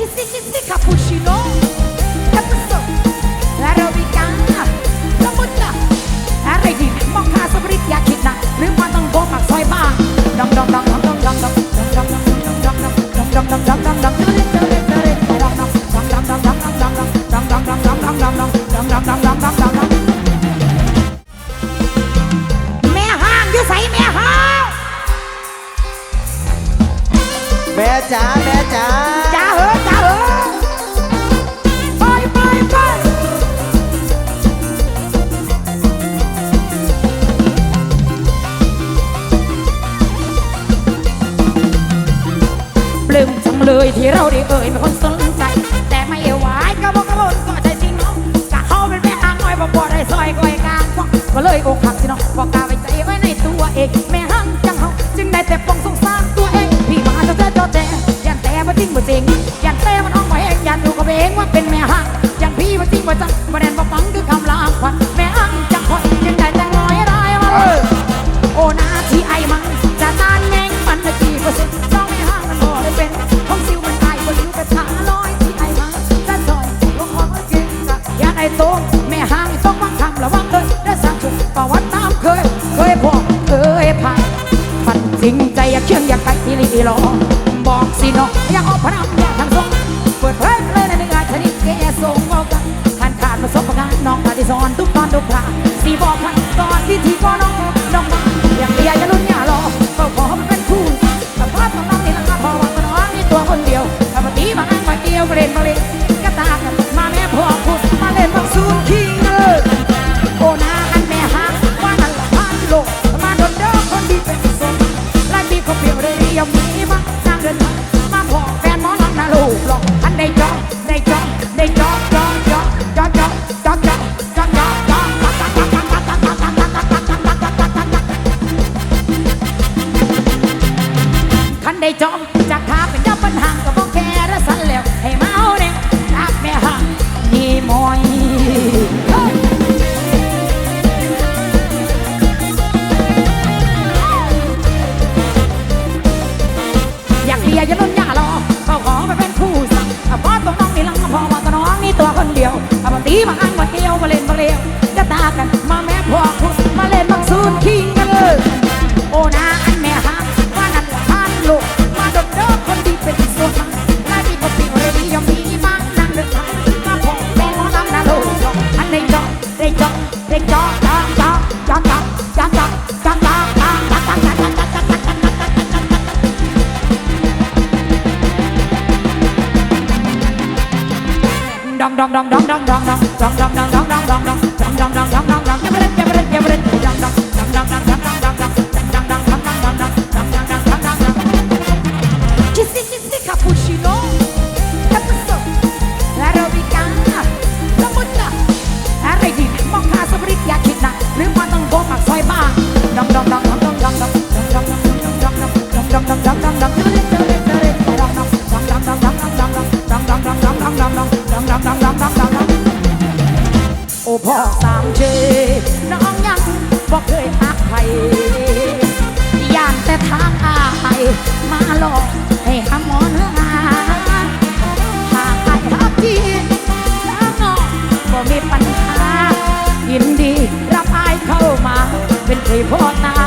Chissy chissy cappuccino Cappuccio นลาบุญละอะไดมองคาสปริตยาคิดนะหรือมาต้องโบมัซอยบ้างดองดองดองดองดองดองดองดองดองดองดองดองดองดองดองดองดองดองแม่จ๋าแม่จ๋า ที่เราได้เอ่ยเป็นคนสนใจ แต่ไม่ไหวก็บอกกระโดดก็ใจจริงเนาะงกะเขาเป็นแม่หางน้อยบอกบ่ได้ซอยก้อยกลางก็เลยอกหักสินาะบอกกาไปใจไว้ในตัวเองแม่หังจังเขาจึงได้แต่ปองสงสาร สิงใจอยากเชื่องอยากไปอีลีอีลอบอกสิเนาะอยากเอาพระนาอยากทางสงเปิดเพลงเลยในเมืองชนิดแก่ส่งเอากันขันขาดมาสบงานน้องปฏิสอนทุกตอนทุกคราสีบอกขันตอนพี่ที่ก็น้องน้องมาอยากเรียนอย่าลุ้นอย่ารอก็ขอมันเป็นคู่สภาพของน้องนี่ละพอวังน้องนี่ตัวคนเดียวทำมาตีมาอ้างมาเดียวเระเด็นมาเลย คันได้จมจากขาเป็นดับปัญหาก็บอกแค่ระสันแล้ว ให้เมาเนี่ยรักแม่หังนี่มอยอยากเรียนย่าล้นอย่ารอก็ขอไปเป็นผู้สั่งบอสบอกน้องนี่ลังพอบอกน้องนี่ตัวคนเดียวเอาตีมาอันกว่าเดียว เด็กจ๊อกจ๊อกจ๊อกจ๊อกจ๊อกจ๊อกจ๊อกจ๊อกจ๊อกจ๊อกจ๊อกจ๊อกจ๊อกจ๊อกจ๊อกดองดองดองดองดองดองดองดองดองดองดองดองดองดองดองดองดองดอง อ้พ่อสามเชน้องยังบ่เคยหักใครย่านแต่ทางอายมาหลอกให้หาหมอเนื้อหาหากไอ้หักจีน้องน้องบ่มีปัญหายินดีรับอายเข้ามา เป็นเคยพ่อนา